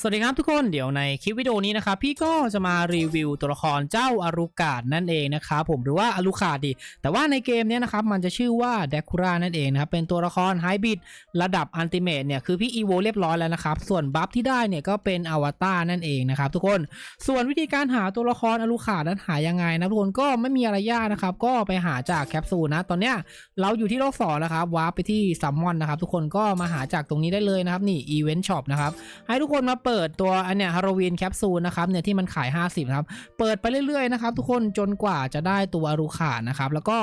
สวัสดีครับทุกคนเดี๋ยวในคลิปวิดีโอนี้นะครับพี่ก็จะมารีวิวตัวละครเจ้าอารุกาดนั่นเองนะครับผมหรือว่าอารุคาดดิแต่ว่าในเกมเนี้ยนะครับมันจะชื่อว่าเดคูรานั่นเองนะครับเป็นตัวละครไฮบิดระดับอันติเมตเนี่ยคือพี่อีโวเรียบร้อยแล้วนะครับส่วนบัฟที่ได้เนี่ยก็เป็นอวตารนั่นเองนะครับทุกคนส่วนวิธีการหาตัวละครอารุคาดนั้นหายังไงนะทุกคนก็ไม่มีอะไรยากนะครับก็ไปหาจากแคปซูลนะตอนเนี้ยเราอยู่ที่โลกสองนะครับวาร์ปไปที่ซัมมอนนะครับทุกคนก็มาหาจากตรงนี้ได้เลยนะครับนี่อีเวนต์ช็อปนะครับให้ทุกคนมาเปิดตัวอันเนี้ยฮาโลวีนแคปซูลนะครับเนี่ยที่มันขาย 50นะครับเปิดไปเรื่อยๆนะครับทุกคนจนกว่าจะได้ตัวอรูขาดนะครับแล้วก็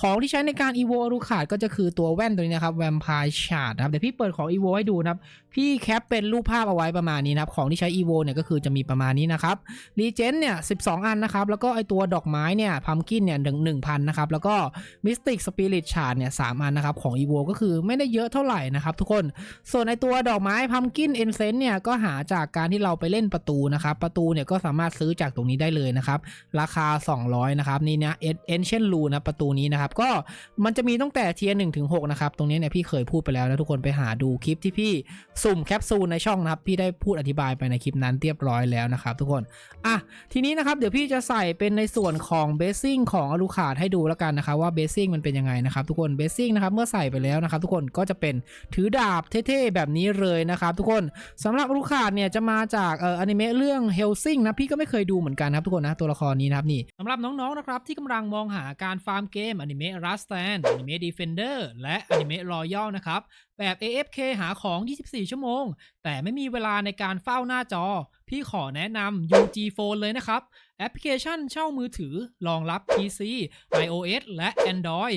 ของที่ใช้ในการอีโวอรูขาดก็จะคือตัวแว่นตัวนี้นะครับแวมไพร์ชาร์ดนะครับเดี๋ยวพี่เปิดของอีโวให้ดูนะครับพี่แคปเป็นรูปภาพเอาไว้ประมาณนี้นะครับของที่ใช้อีโวเนี่ยก็คือจะมีประมาณนี้นะครับรีเจนเนี่ย12อันนะครับแล้วก็ไอตัวดอกไม้เนี่ยพัมกินเนี่ยหนึ่งหนึ่งพันนะครับแล้วก็มิสติกสปิริตชาร์ดเนี่ยสามอันนะครับของอีโวก็คือไม่ได้เยอะเท่าไหร่นะครับทุกคนส่วนในตัวดอกไม้พัมกินเอนเซนเนี่ยก็หาจากการที่เราไปเล่นประตูนะครับ ประตูเนี่ยก็สามารถซื้อจากตรงนี้ได้เลยนะครับ ราคา 200 นะครับ นี่นะเอ็นเชนลูนะประตูนี้นะครับ ก็มันจะมีตั้งแต่เทียร์หนึ่งถึงหกนะครับ ตรงนี้เนี่ยพี่เคยพูดไปแล้วนะทุกคนไปหาดูคลิปที่พี่สุ่มแคปซูลในช่องนะครับ พี่ได้พูดอธิบายไปในคลิปนั้นเรียบร้อยแล้วนะครับ ทุกคนอะทีนี้นะครับเดี๋ยวพี่จะใส่เป็นในส่วนของเบสซิ่งของอลูคาดให้ดูแล้วกันนะครับว่าเบสซิ่งมันเป็นยังไงนะครับทุกคนเบสซิ่งนะครับเมื่อใส่ไปแล้วนะครับ ทุกคนก็จะเป็นถือดาบเท่ๆแบบนี้เลยนะครับ ทุกคนสำหรับอลูคาดเนี่ยจะมาจากเอ่ออนิเมะเรื่องเฮลซิงนะพี่ก็ไม่เคยดูเหมือนกันครับทุกคนนะตัวละครนี้นะครับนี่สำหรับน้องๆนะครับที่กำลังมองหาการฟาร์มเกมอนิเมะรัสแตนอนิเมะดีเฟนเดอร์และอนิเมะรอยัลนะครับแบบ AFK หาของ 24 ชั่วโมง แต่ไม่มีเวลาในการเฝ้าหน้าจอ พี่ขอแนะนำ UG Phone เลยนะครับ แอปพลิเคชันเช่ามือถือรองรับ PC iOS และ Android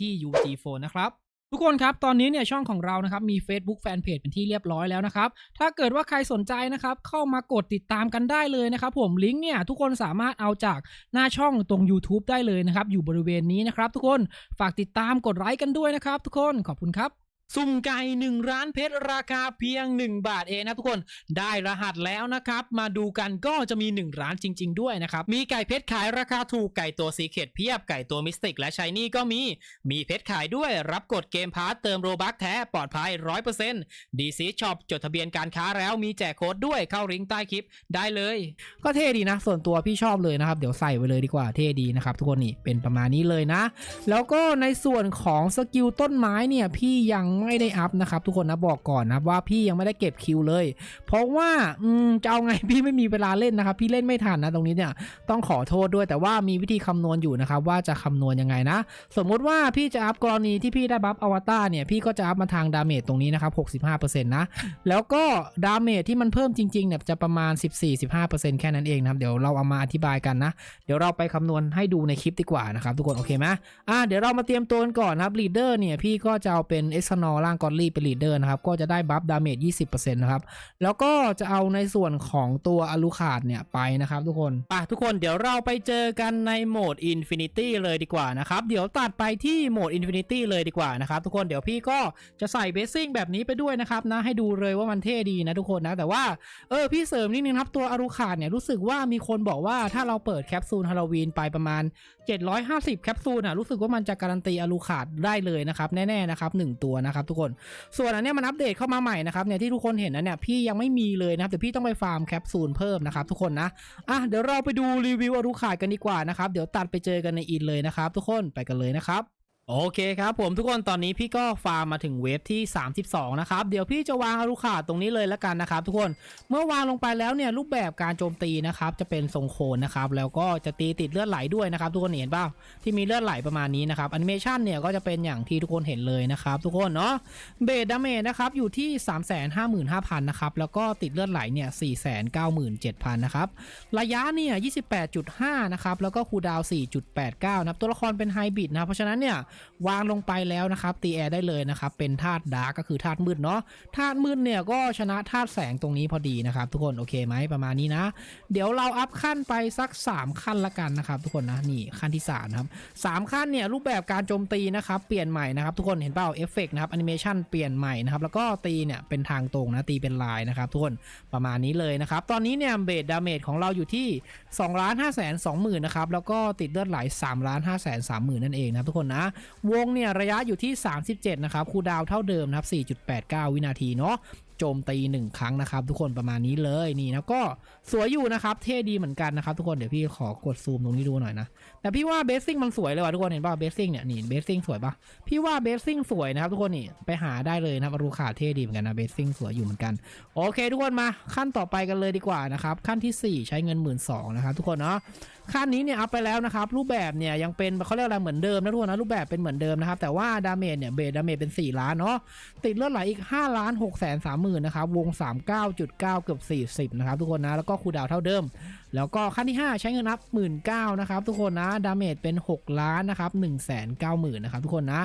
ี่ UG Phone นะครับทุกคนครับ ตอนนี้เนี่ยช่องของเรานะครับมี Facebook Fanpage เป็นที่เรียบร้อยแล้วนะครับ ถ้าเกิดว่าใครสนใจนะครับเข้ามากดติดตามกันได้เลยนะครับผมลิงก์เนี่ยทุกคนสามารถเอาจากหน้าช่องตรง YouTube ได้เลยนะครับอยู่บริเวณนี้นะครับทุกคนฝากติดตามกดไลค์กันด้วยนะครับทุกคนขอบคุณครับ สุ่มไก่1ร้านเพชรราคาเพียง 1 บาทเองนะทุกคนได้รหัสแล้วนะครับ มาดูกันก็จะมี 1 ร้านจริง ๆ ด้วยนะครับ มีไก่เพชรขายราคาถูกไก่ตัวสีเขตเพียบไก่ตัวมิสติกและชายนี่ก็มี มีเพชรขายด้วยรับกดเกมพาร์ตเติมโรบัคแท้ปลอดภัย 100%ดีซีช็อปจดทะเบียนการค้าแล้วมีแจกโค้ดด้วยเข้าลิงก์ใต้คลิปได้เลย ก็เท่ดีนะ ส่วนตัวพี่ชอบเลยนะครับ เดี๋ยวใส่ไว้เลยดีกว่าเท่ดีนะครับทุกคนนี่เป็นประมาณนี้เลยนะ แล้วก็ในส่วนของสกิลต้นไม้เนี่ยพี่ยังไม่ได้อัพนะครับทุกคนนะบอกก่อนนะว่าพี่ยังไม่ได้เก็บคิวเลย เพราะว่าอืมจะเอาไงพี่ไม่มีเวลาเล่นนะครับ พี่เล่นไม่ทันนะตรงนี้เนี่ยต้องขอโทษด้วยแต่ว่ามีวิธีคำนวณอยู่นะครับว่าจะคำนวณยังไงนะ สมมุติว่าพี่จะอัพกรณีที่พี่ได้บัฟอวตารเนี่ยพี่ก็จะอัพมาทางดาเมจตรงนี้นะครับ65%นะแล้วก็ดาเมจที่มันเพิ่มจริงๆเนี่ยจะประมาณ 14-15%แค่นั้นเองนะครับเดี๋ยวเราเอามาอธิบายกันนะ เดี๋ยวเราไปคำนวณให้ดูในคลิปดีกว่านะครับทุกคนโอเคไหมอะเดี๋ยวเรามาเตรียมตัวกันก่อนนะครับลีดเดอร์เนี่ยพี่ก็จะเอาเป็นเอ็กซ์นออล่างกอลลี่เป็นลีดเดอร์นะครับ ก็จะได้บัฟดาเมจ20%นะครับ แล้วก็จะเอาในส่วนของตัวอลูคาดเนี่ยไปนะครับทุกคนป่ะทุกคนเดี๋ยวเราไปเจอกันในโหมด Infinity เลยดีกว่านะครับ เดี๋ยวตัดไปที่โหมด Infinity เลยดีกว่านะครับ ทุกคนเดี๋ยวพี่ก็จะใส่เบสซิ่งแบบนี้ไปด้วยนะครับนะให้ดูเลยว่ามันเท่ดีนะทุกคนนะ แต่ว่าเออพี่เสริมนิดนึงครับตัวอลูคาดเนี่ยรู้สึกว่ามีคนบอกว่าถ้าเราเปิดแคปซูลฮาโลวีนไปประมาณ 750 แคปซูลอะรู้สึกว่ามันจะการันตีอลูคาดได้เลยนะครับแน่ๆนะครับหนึ่งตัวนะครับทุกคน ส่วนอันนี้มันอัปเดตเข้ามาใหม่นะครับเนี่ยที่ทุกคนเห็นนะเนี่ยพี่ยังไม่มีเลยนะครับเดี๋ยวพี่ต้องไปฟาร์มแคปซูลเพิ่มนะครับทุกคนนะอะเดี๋ยวเราไปดูรีวิวอลูคาดกันดีกว่านะครับเดี๋ยวตัดไปเจอกันในอินเลยนะครับทุกคนไปกันเลยนะครับ โอเคครับผมทุกคนตอนนี้พี่ก็ฟาร์มมาถึงเวฟที่ 32 นะครับ เดี๋ยวพี่จะวางอารุขาตรงนี้เลยแล้วกันนะครับ ทุกคนเมื่อวางลงไปแล้วเนี่ยรูปแบบการโจมตีนะครับจะเป็นทรงโคนนะครับแล้วก็จะตีติดเลือดไหลด้วยนะครับ ทุกคนเห็นเปล่าที่มีเลือดไหลประมาณนี้นะครับแอนิเมชันเนี่ยก็จะเป็นอย่างที่ทุกคนเห็นเลยนะครับ ทุกคนเนาะเบสดาเมจนะครับอยู่ที่ 355,000นะครับแล้วก็ติดเลือดไหลเนี่ย497,000นะครับระยะเนี่ย28.5นะครับแล้วก็คูดาวน์4.89นะครับตัวละครเป็นไฮบริดนะเพราะฉะนั้นเนี่ยวางลงไปแล้วนะครับ ตีแอร์ได้เลยนะครับ เป็นธาตุดาร์กก็คือธาตุมืดเนาะธาตุมืดเนี่ยก็ชนะธาตุแสงตรงนี้พอดีนะครับ ทุกคนโอเคไหมประมาณนี้นะ เดี๋ยวเราอัพขั้นไปสัก 3 ขั้นละกันนะครับ ทุกคนนะนี่ขั้นที่3ครับสามขั้นเนี่ยรูปแบบการโจมตีนะครับเปลี่ยนใหม่นะครับทุกคนเห็นเปล่าเอฟเฟกนะครับแอนิเมชันเปลี่ยนใหม่นะครับแล้วก็ตีเนี่ยเป็นทางตรงนะตีเป็นลายนะครับ ทุกคนประมาณนี้เลยนะครับ ตอนนี้เนี่ยเบสดาเมจของเราอยู่ที่2ล้าน5แสน2หมื่นนะครับแล้วก็ติดเลือดไหล3ล้าน5แสน3หมื่นนั่นเองนะทุกคนนะวงเนี่ยระยะอยู่ที่ 37 นะครับคูดาวเท่าเดิมนะครับ4.89 วินาทีเนาะโจมตี1ครั้งนะครับ ทุกคนประมาณนี้เลยนี่นะก็สวยอยู่นะครับ เท่ดีเหมือนกันนะครับ ทุกคนเดี๋ยวพี่ขอกดซูมตรงนี้ดูหน่อยนะแต่พี่ว่าเบสซิ่งมันสวยเลยว่ะทุกคนเห็นป่ะเบสซิ่งเนี่ยนี่เบสซิ่งสวยป่ะพี่ว่าเบสซิ่งสวยนะครับทุกคนนี่ไปหาได้เลยนะครับรูขาเท่ดีเหมือนกันนะเบสซิ่งสวยอยู่เหมือนกันโอเค ทุกคนมาขั้นต่อไปกันเลยดีกว่านะครับขั้นทีสี่4 ใช้เงิน1 2ื่นสองนะครับทุกคนเนาะขั้นนี้เนี่ยอัพไปแล้วนะครับรูปแบบเนี่ยยังเป็นเขาเรียกอะไรเหมือนเดิมนะทุกคนนะรูปแบบเป็นเหมือนเดิมนะครับแต่ว่าดาเมจเนี่ยเบสดาเมจเป็น 4 ล้านเนาะติดเลือดไหลอีก5ล้าน6แสน3หมื่นนะครับวง 39.9 เกือบ 40 นะครับทุกคนนะแล้วก็คูดาวเท่าเดิม แล้วก็ขั้นที่ 5 ใช้เงินนับ 1 9ื่นนะครับทุกคนนะดาเมจเป็น 6 ล้านนะครับ1 9 0 0 0 0นะครับทุกคนนะ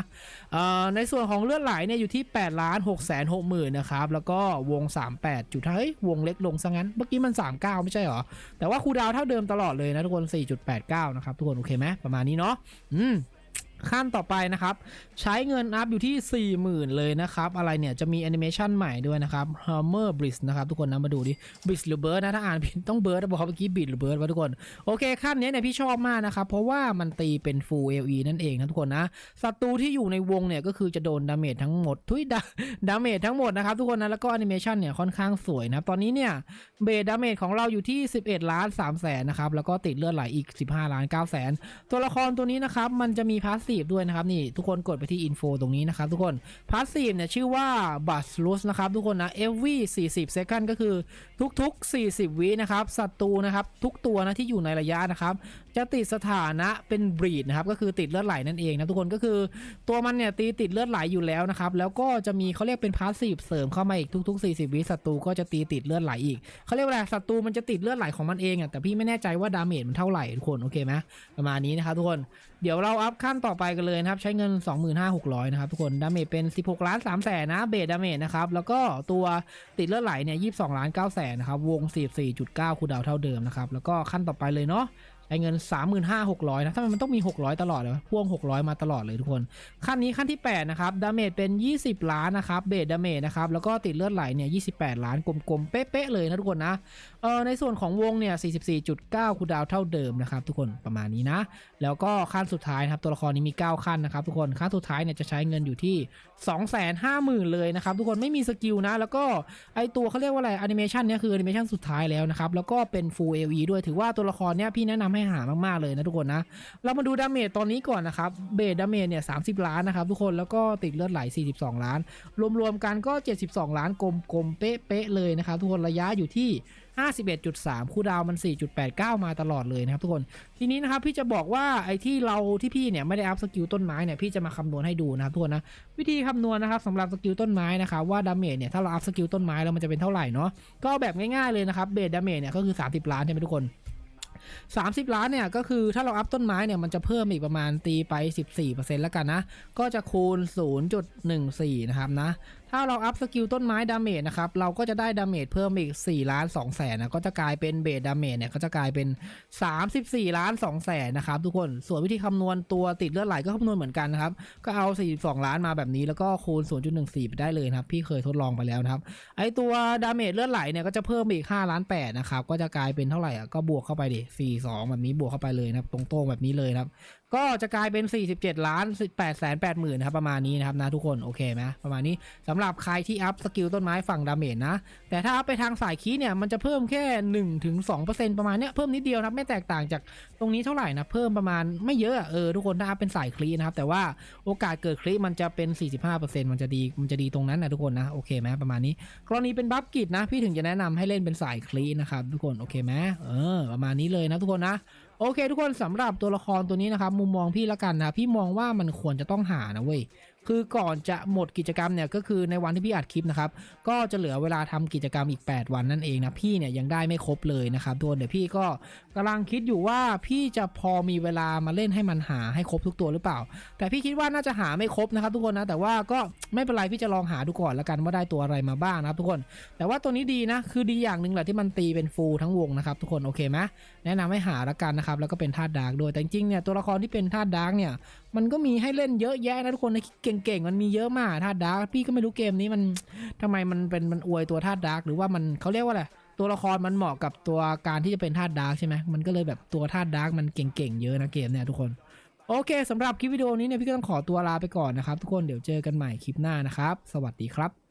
ในส่วนของเลือดไหลเนี่ยอยู่ที่ 8 ล้าน6แสน6หมื่นนะครับแล้วก็วง 38จุดเฮ้ยวงเล็กลงซะงั้นเมื่อกี้มัน 39 ไม่ใช่หรอ แต่ว่าคูดาวเท่าเดิมตลอดเลยนะทุกคน 4.89 นะครับทุกคนโอเคไหมประมาณนี้เนาะอืม ขั้นต่อไปนะครับ ใช้เงินอัพอยู่ที่ 40,000 เลยนะครับ อะไรเนี่ย จะมีแอนิเมชันใหม่ด้วยนะครับ Hammer b r i d g e นะครับ ทุกคนนะมาดูดิ b r i d g e หรือ Bird นะ ถ้าอ่านผิดต้อง Bird นะบอกเมื่อกี้ b r i d g e หรือ Bird วะทุกคน โอเค ขั้นนี้เนี่ยพี่ชอบมากนะครับ เพราะว่ามันตีเป็น Full LE นั่นเองนะทุกคนนะศัตรูที่อยู่ในวงเนี่ยก็คือจะโดนดาเมจทั้งหมดทุยดาดาเมจทั้งหมดนะครับทุกคนนะแล้วก็แอนิเมชันเนี่ยค่อนข้างสวยนะตอนนี้เนี่ยเบสดาเมจของเราอยู่ที่ 11 ล้าน3แสนนะครับแล้วก็ติดเลือดไหลอีก 15 ล้าน9แสนตัวละครตัวนี้นะครับมันจะมีพาสซีฟด้วยนะครับนี่ทุกคนกดไปที่อินโฟตรงนี้นะครับทุกคนพาสซีฟเนี่ยชื่อว่าบัสลุสนะครับทุกคนนะ every 40 second ก็คือทุกๆ 40 วินะครับศัตรูนะครับทุกตัวนะที่อยู่ในระยะนะครับ จะติดสถานะเป็นบรีดนะครับก็คือติดเลือดไหลนั่นเองนะทุกคนก็คือตัวมันเนี่ยตีติดเลือดไหลอยู่แล้วนะครับแล้วก็จะมีเขาเรียกเป็นพาสซีฟเสริมเข้ามาอีกทุก ๆ 40 วิศัตรูก็จะตีติดเลือดไหลอีกเขาเรียกว่าอะไรศัตรูมันจะติดเลือดไหลของมันเองอะแต่พี่ไม่แน่ใจว่าดาเมจมันเท่าไหร่ทุกคนโอเคไหมประมาณนี้นะครับทุกคนเดี๋ยวเราอัพขั้นต่อไปกันเลยนะครับใช้เงิน 25,600นะครับทุกคนดาเมจเป็น 16ล้าน3แสนนะเบสดาเมจนะครับแล้วก็ตัวติดเลือดไหลเนี่ย22ล้าน9แสนนะครับวง 44.9คูดาวเท่าเดิมนะครับแล้วก็ขั้นต่อไปเลยเนาะ ใช้เงิน 35,600 นะทำไมมันต้องมี 600 ตลอดเลยวะพ่วง 600 มาตลอดเลยทุกคน ขั้นนี้ขั้นที่ 8 นะครับ ดาเมจเป็น 20 ล้านนะครับ เบสดาเมจนะครับ แล้วก็ติดเลือดไหลเนี่ย 28 ล้านกลมๆ เป๊ะๆ เลยนะทุกคนนะ เออในส่วนของวงเนี่ย 44.9 คูดาวเท่าเดิมนะครับทุกคนประมาณนี้นะ แล้วก็ขั้นสุดท้ายนะครับ ตัวละครนี้มี 9 ขั้นนะครับทุกคน ขั้นสุดท้ายเนี่ยจะใช้เงินอยู่ที่ 250,000 เลยนะครับทุกคนไม่มีสกิลนะ แล้วก็ไอตัวเขาเรียกว่าอะไรแอนิเมชันเนี่ยคือแอนิเมชันสุดท้ายแล้วนะครับแล้วก็เป็น Full AOE ด้วยถือว่าตัวละครเนี่ยพี่แนะนำให้หามากๆเลยนะทุกคนนะ เรามาดูดาเมจตอนนี้ก่อนนะครับ เบสดาเมจเนี่ย30ล้านนะครับทุกคน แล้วก็ติดเลือดไหล 42 ล้าน รวมๆกันก็ 72 ล้านกลมๆเป๊ะๆเลยนะครับทุกคน ระยะอยู่ที่ 51.3 คู่ดาวมัน 4.89 มาตลอดเลยนะครับทุกคน ทีนี้นะครับพี่จะบอกว่าไอ้ที่เราที่พี่เนี่ยไม่ได้อัพสกิลต้นไม้เนี่ยพี่จะมาคำนวณให้ดูนะครับทุกคนนะ วิธีคำนวณนะครับสำหรับสกิลต้นไม้นะครับว่าดาเมจเนี่ยถ้าเราอัพสกิลต้นไม้แล้วมันจะเป็นเท่าไหร่เนาะ ก็แบบง่ายๆเลยนะครับเบสดาเมจเนี่ยก็คือ 30 ล้านใช่ไหมทุกคน 30 ล้านเนี่ยก็คือถ้าเราอัพต้นไม้เนี่ยมันจะเพิ่มอีกประมาณตีไป 14%แล้วกันนะ ก็จะคูณ 0.14 นะครับนะถ้าเราอัพสกิลต้นไม้ดาเมจนะครับ เราก็จะได้ดาเมจเพิ่มอีก4ล้าน2แสนนะก็จะกลายเป็นเบสดาเมจเนี่ยก็จะกลายเป็น 34 ล้าน2แสนนะครับทุกคนส่วนวิธีคำนวณตัวติดเลือดไหลก็คำนวณเหมือนกันนะครับ ก็เอา 42 ล้านมาแบบนี้แล้วก็คูณ 0.14 ไปได้เลยนะครับ พี่เคยทดลองไปแล้วนะครับ ไอตัวดาเมจเลือดไหลเนี่ยก็จะเพิ่มอีก5ล้าน8นะครับก็จะกลายเป็นเท่าไหร่อะก็บวกเข้าไปดิ42 แบบนี้บวกเข้าไปเลยนะครับตรงๆแบบนี้เลยนะครับก็จะกลายเป็น 47 ล้าน8แสน8หมื่นครับประมาณนี้นะครับนะทุกคนโอเคไหมประมาณนี้สำหรับใครที่อัพสกิลต้นไม้ฝั่งดาเมจนะ แต่ถ้าอัพไปทางสายคีเนี่ยมันจะเพิ่มแค่1ถึง2%ประมาณเนี้ยเพิ่มนิดเดียวนะครับไม่แตกต่างจากตรงนี้เท่าไหร่นะเพิ่มประมาณไม่เยอะเออทุกคนถ้าอัพเป็นสายคลีนะครับแต่ว่าโอกาสเกิดคลีมันจะเป็น 45%มันจะดีมันจะดีตรงนั้นนะทุกคนนะโอเคไหมประมาณนี้กรณีเป็นบัฟกิจนะพี่ถึงจะแนะนำให้เล่นเป็นสายคลีนะครับทุกคนโอเคไหมเออประมาณนี้เลยนะทุกคนนะ โอเค ทุกคนสำหรับตัวละครตัวนี้นะครับมุมมองพี่ละกันนะพี่มองว่ามันควรจะต้องหานะเว้ย คือก่อนจะหมดกิจกรรมเนี่ยก็คือในวันที่พี่อัดคลิปนะครับก็จะเหลือเวลาทำกิจกรรมอีก 8 วันนั่นเองนะพี่เนี่ยยังได้ไม่ครบเลยนะครับทุกคนเดี๋ยวพี่ก็กำลังคิดอยู่ว่าพี่จะพอมีเวลามาเล่นให้มันหาให้ครบทุกตัวหรือเปล่า แต่พี่คิดว่าน่าจะหาไม่ครบนะครับทุกคนนะแต่ว่าก็ไม่เป็นไรพี่จะลองหาดูก่อนแล้วกันว่าได้ตัวอะไรมาบ้างนะครับทุกคน แต่ว่าตัวนี้ดีนะคือดีอย่างหนึ่งแหละที่มันตีเป็นฟูลทั้งวงนะครับทุกคนโอเคไหมแนะนำให้หาละกันนะครับแล้วก็เป็นธาตุดาร์กด้วยแต่จริงเนี่ยตัวละครที่เป็นธาตุดาร์กเนี่ย มันก็มีให้เล่นเยอะแยะนะทุกคนในเก่งๆมันมีเยอะมากธาตุดาร์กพี่ก็ไม่รู้เกมนี้มันทำไมมันเป็นมันอวยตัวธาตุดาร์กหรือว่ามันเขาเรียกว่าอะไรตัวละครมันเหมาะกับตัวการที่จะเป็นธาตุดาร์กใช่ไหมมันก็เลยแบบตัวธาตุดาร์กมันเก่งๆเยอะนะเกมเนี่ยทุกคนโอเคสำหรับคลิปวิดีโอนี้เนี่ยพี่ก็ต้องขอตัวลาไปก่อนนะครับ ทุกคนเดี๋ยวเจอกันใหม่คลิปหน้านะครับ สวัสดีครับ